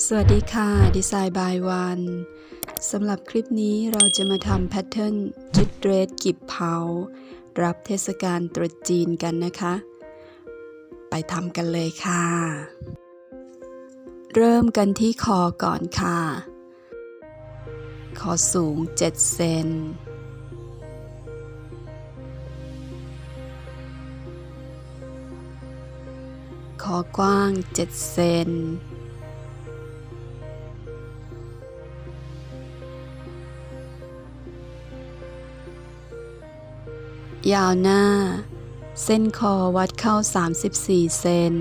สวัสดีค่ะ ดีไซน์บายวันสำหรับคลิปนี้เราจะมาทำแพทเทิร์นชุดเดรสกิบเผา รับเทศกาลตรุษจีนกันนะคะ ไปทำกันเลยค่ะ เริ่มกันที่คอก่อนค่ะ คอสูง 7 เซนคอกว้าง 7 เซน ยาวหน้า เส้นคอวัดเข้า 34 เซน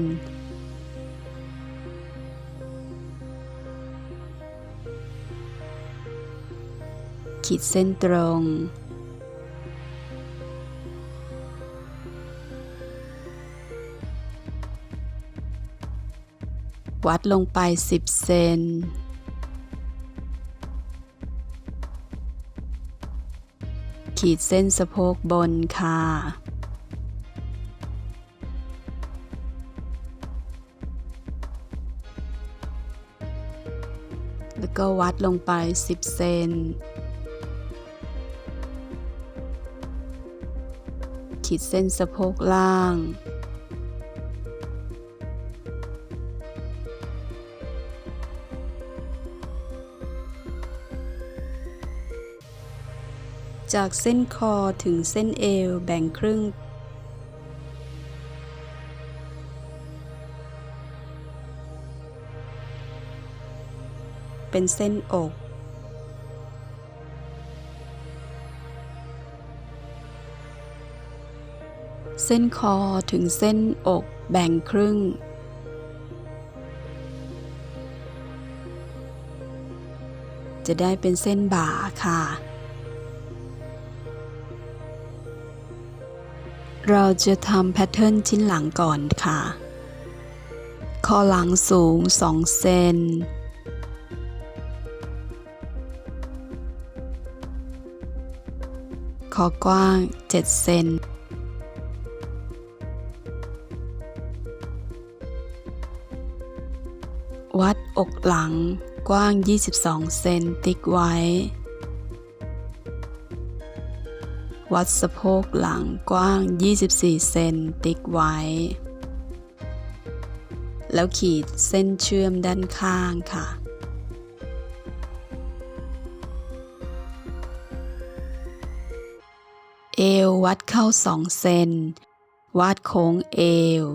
ขีดเส้นตรง วัดลงไป 10 เซน ขีดเส้นสะโพกบนค่ะ แล้วก็วัดลงไป 10 เซน ขีดเส้นสะโพกล่าง จากเส้นคอถึงเส้นเอวแบ่งครึ่ง เป็นเส้นอก เส้นคอถึงเส้นอกแบ่งครึ่งจะได้เป็นเส้นบ่าค่ะ เราจะทำแพทเทิร์นชิ้นหลังก่อนค่ะ คอหลังสูง 2 เซน คอกว้าง 7 เซน วัดอกหลังกว้าง 22 เซนติ๊กไว้ วัดสะโพกหลังกว้าง 24 เซนติ๊กไว้ แล้วขีดเส้นเชื่อมด้านข้างค่ะ เอววัดเข้า 2 เซนวาดโค้งเอว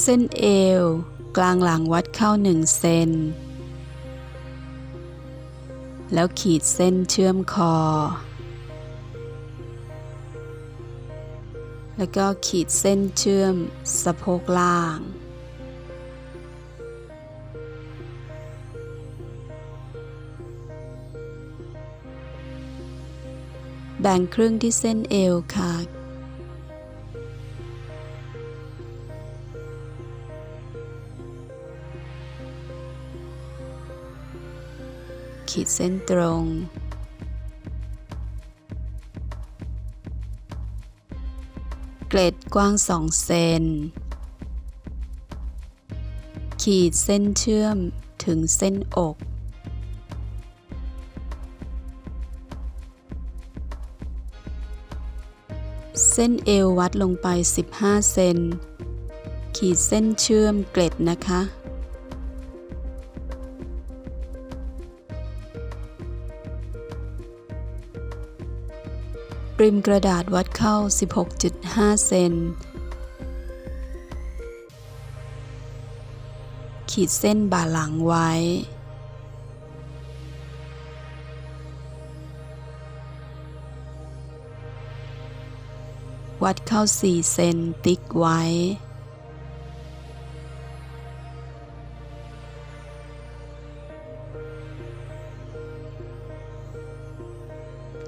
เส้นเอว กลางหลังวัดเข้า1เซน แล้วขีดเส้นเชื่อมคอ แล้วก็ขีดเส้นเชื่อมสะโพกล่างแบ่งครึ่งที่เส้นเอวค่ะ ขีดเส้นตรง เกล็ดกว้าง 2 เซน ขีดเส้นเชื่อมถึงเส้นอก เส้นเอววัดลงไป 15 เซน ขีดเส้นเชื่อมเกล็ดนะคะ ริมกระดาษวัดเข้า 16.5 เซน ขีดเส้นบ่าหลังไว้ วัดเข้า 4 เซนติ๊กไว้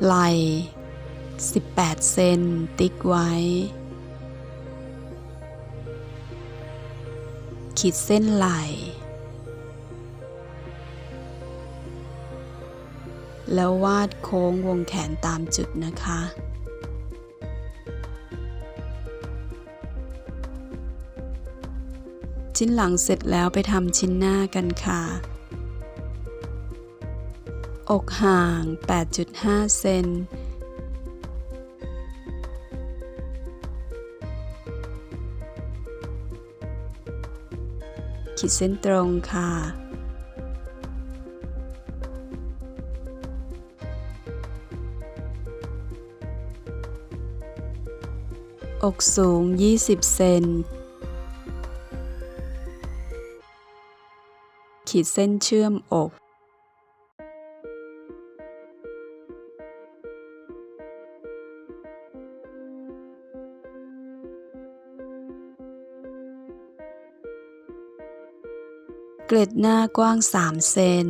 ไหล่ 18 เซนติ๊กไว้ ขีดเส้นไหลแล้ววาดโค้งวงแขนตามจุดนะคะ ชิ้นหลังเสร็จแล้วไปทำชิ้นหน้ากันค่ะ อกห่าง 8.5 เซน ขีดเส้นตรงค่ะ อกสูง 20 เซน ขีดเส้นเชื่อมอก กล็ดหน้ากว้าง 3 เซน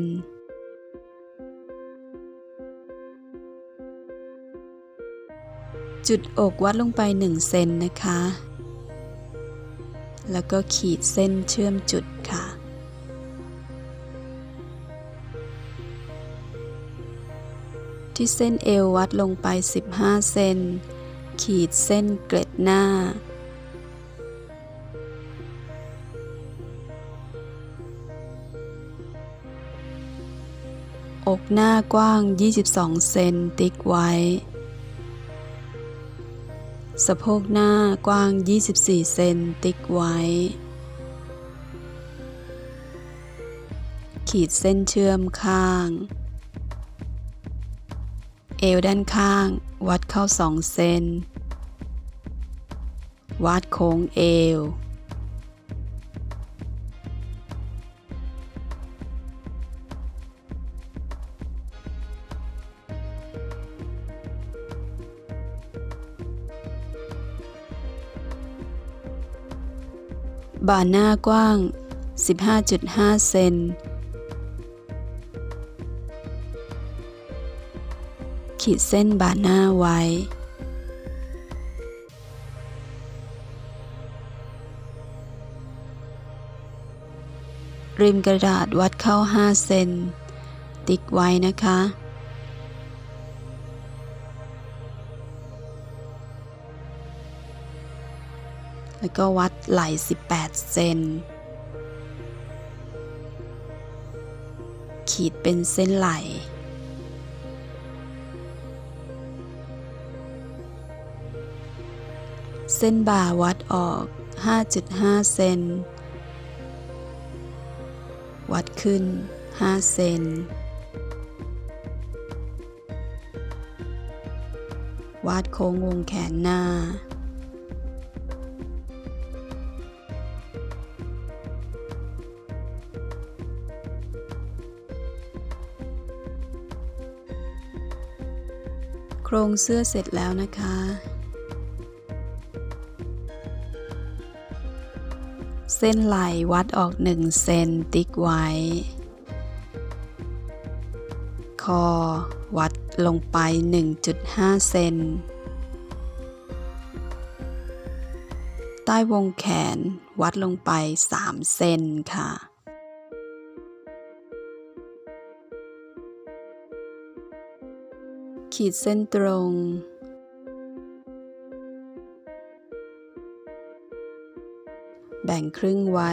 จุดอกวัดลงไป 1 เซนนะคะ แล้วก็ขีดเส้นเชื่อมจุดค่ะ ที่เส้นเอววัดลงไป 15 เซน ขีดเส้นเกล็ดหน้า อกหน้ากว้าง 22 เซนติ๊กไว้ สะโพกหน้ากว้าง 24 เซนติ๊กไว้ ขีดเส้นเชื่อมข้าง เอวด้านข้าง วัดเข้า 2 เซน วัดโค้งเอว บ่าหน้ากว้าง 15.5 เซน ขีดเส้นบ่าหน้าไว้ ริมกระดาษวัดเข้า 5 เซน ติ๊กไว้นะคะ ก็วัดไหล่18 เซน ขีดเป็นเส้นไหล่ เส้นบ่าวัดออก 5.5 เซน วัดขึ้น 5 เซนวาดโค้งวงแขนหน้า ครงเสื้อเสร็จแล้วนะคะ เส้นไหล่วัดออก1เซนติ๊กไว้ คอวัดลงไป 1.5 เซน ใต้วงแขนวัดลงไป 3 เซนค่ะ ขีดเส้นตรง แบ่งครึ่งไว้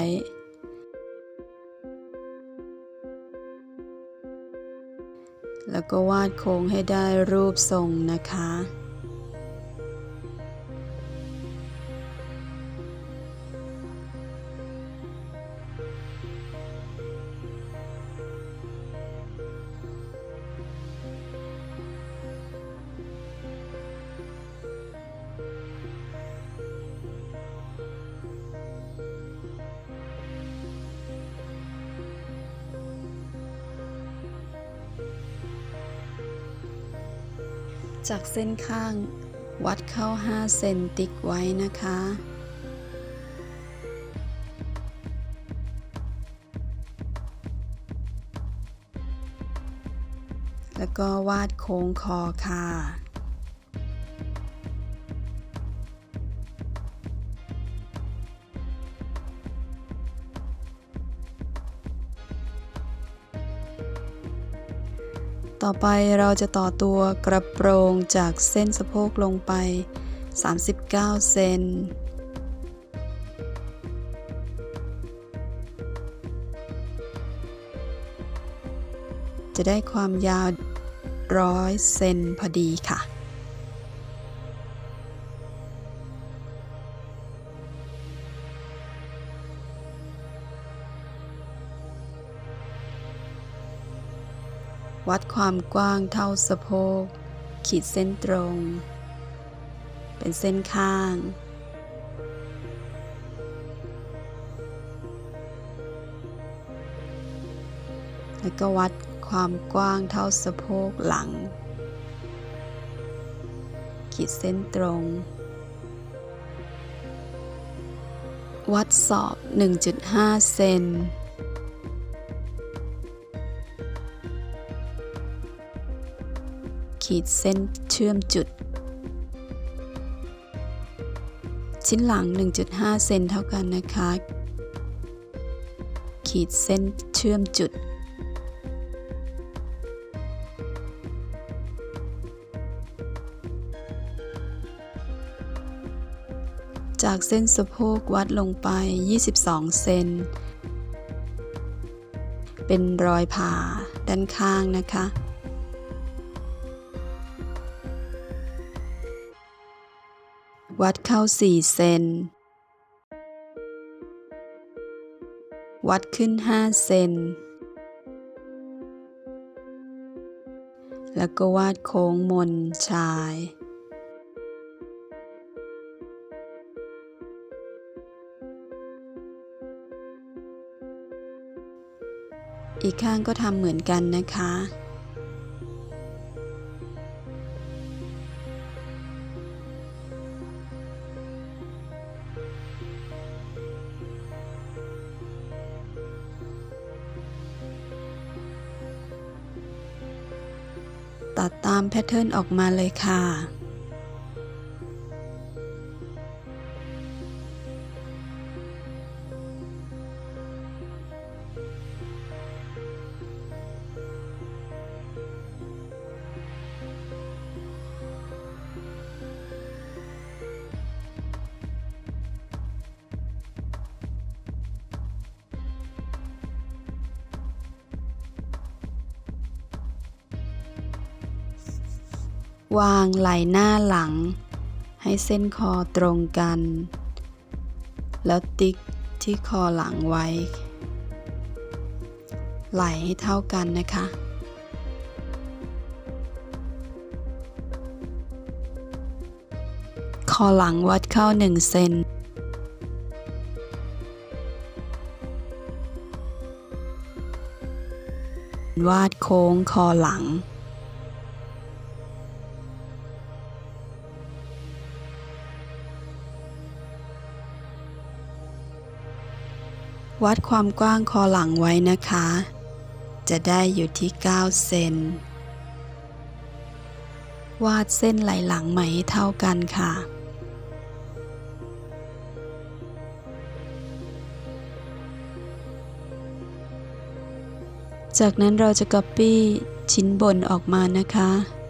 แล้วก็วาดโค้งให้ได้รูปทรงนะคะ จากเส้นข้าง วัดเข้า 5 เซนติ๊กไว้นะคะ แล้วก็วาดโค้งคอค่ะ ต่อไปเราจะต่อตัวกระโปรงจากเส้นสะโพกลงไป 39 เซนจะได้ความยาวร้อยเซนพอดีค่ะ วัดความกว้างเท่าสะโพก ขีดเส้นตรง เป็นเส้นข้าง แล้วก็วัดความกว้างเท่าสะโพกหลัง ขีดเส้นตรง วัดสอบ 1.5 เซน ขีดเส้นเชื่อมจุด ชิ้นหลัง 1.5 เซนเท่ากันนะคะ ขีดเส้นเชื่อมจุด จากเส้นสะโพกวัดลงไป 22 เซนเป็นรอยผ่าด้านข้างนะคะ วัดเข้า4เซน วัดขึ้น5เซน แล้วก็วาดโค้งมนชาย อีกข้างก็ทำเหมือนกันนะคะ ดตามแพทเทิร์นออกมาเลยค่ะ วางไหล่หน้าหลัง ให้เส้นคอตรงกัน แล้วติ๊กที่คอหลังไว้ ไหล่ให้เท่ากันนะคะ คอหลังวัดเข้า1เซนวาดโค้งคอหลัง วัดความกว้างคอหลังไว้นะคะ จะได้อยู่ที่ 9 เซน วาดเส้นไหลหลังใหม่ให้เท่ากันค่ะ จากนั้นเราจะ Copy ชิ้นบนออกมานะคะ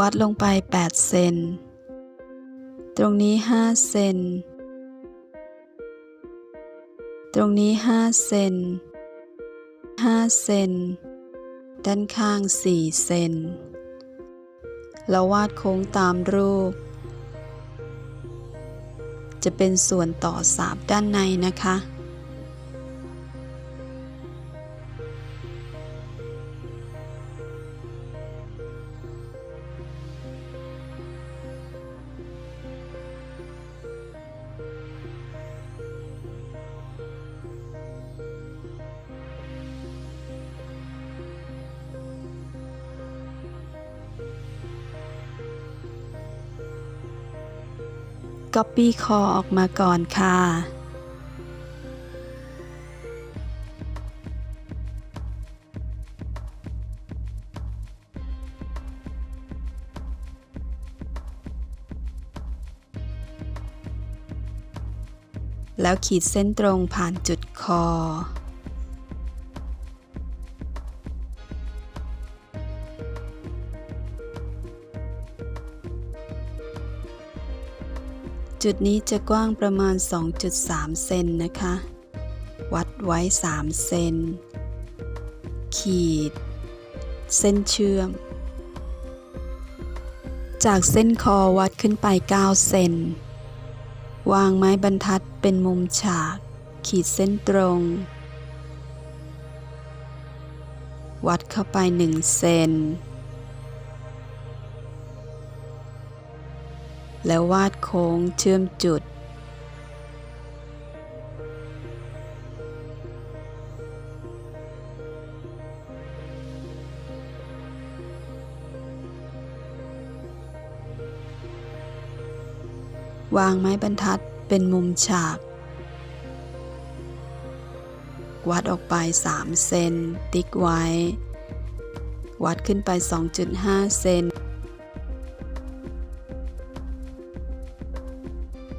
วัดลงไป 8 เซน ตรงนี้ 5 เซน ตรงนี้ 5 เซน 5 เซน ด้านข้าง 4 เซน แล้ววาดโค้งตามรูป จะเป็นส่วนต่อสาบด้านในนะคะ ปี้คอออกมาก่อนค่ะ แล้วขีดเส้นตรงผ่านจุดคอ จุดนี้จะกว้างประมาณ 2.3 เซนนะคะ วัดไว้ 3 เซน ขีด เส้นเชื่อม จากเส้นคอวัดขึ้นไป 9 เซน วางไม้บรรทัดเป็นมุมฉาก ขีดเส้นตรง วัดเข้าไป 1 เซน แล้ววาดโค้งเชื่อมจุด วางไม้บรรทัดเป็นมุมฉาก วัดออกไป 3 เซน ติ๊กไว้ วัดขึ้นไป 2.5 เซน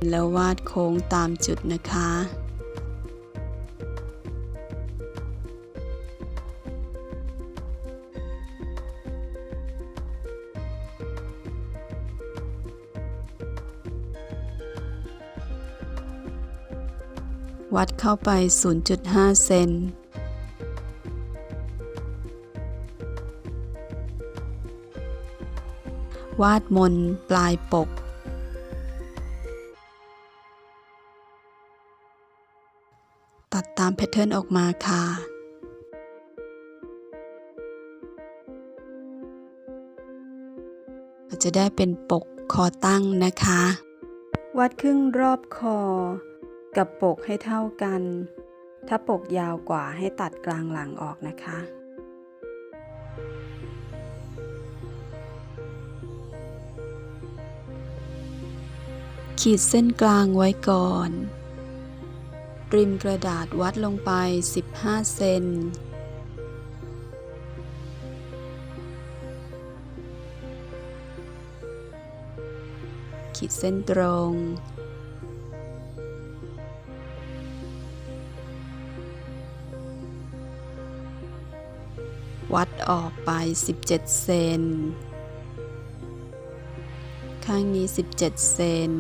แล้ววาดโค้งตามจุดนะคะ วัดเข้าไป 0.5 เซนวาดมนปลายปก ตัดตามแพทเทิร์นออกมาค่ะ จะได้เป็นปกคอตั้งนะคะ วัดครึ่งรอบคอ กับปกให้เท่ากัน ถ้าปกยาวกว่าให้ตัดกลางหลังออกนะคะขีดเส้นกลางไว้ก่อน ริมกระดาษวัดลงไป 15 เซน ขีดเส้นตรง วัดออกไป 17 เซน ข้างนี้ 17 เซน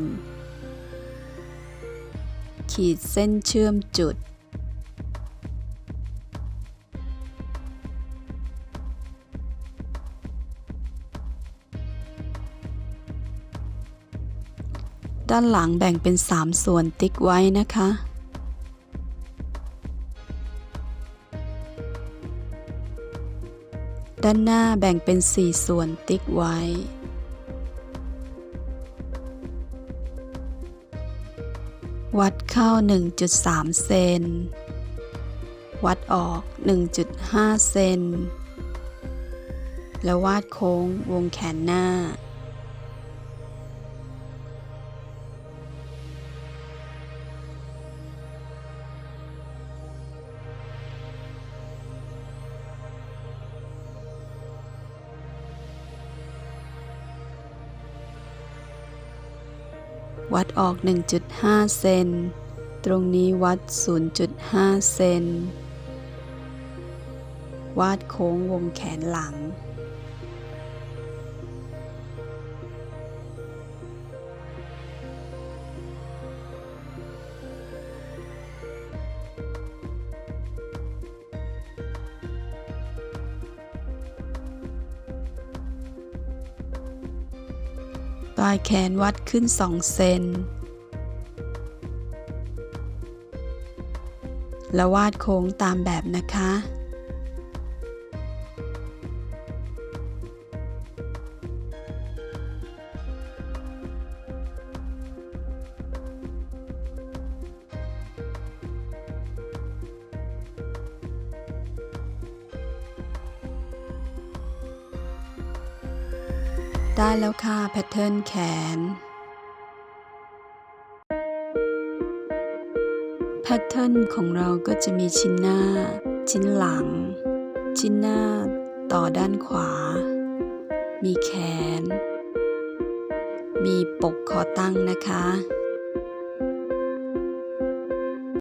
ขีดเส้นเชื่อมจุด ด้านหลังแบ่งเป็น 3 ส่วนติ๊กไว้นะคะด้านหน้าแบ่งเป็น 4 ส่วนติ๊กไว้ วัดเข้า 1.3 เซน วัดออก 1.5 เซน แล้ววาดโค้งวงแขนหน้า ออก 1.5 เซน ตรงนี้วัด 0.5 เซน วาดโค้งวงแขนหลัง ลายแขนวัดขึ้น 2 เซน และวาดโค้งตามแบบนะคะ ได้แล้วค่ะแพทเทิร์นแขน แพทเทิร์นของเราก็จะมีชิ้นหน้า ชิ้นหลัง ชิ้นหน้าต่อด้านขวา มีแขน มีปกคอตั้งนะคะ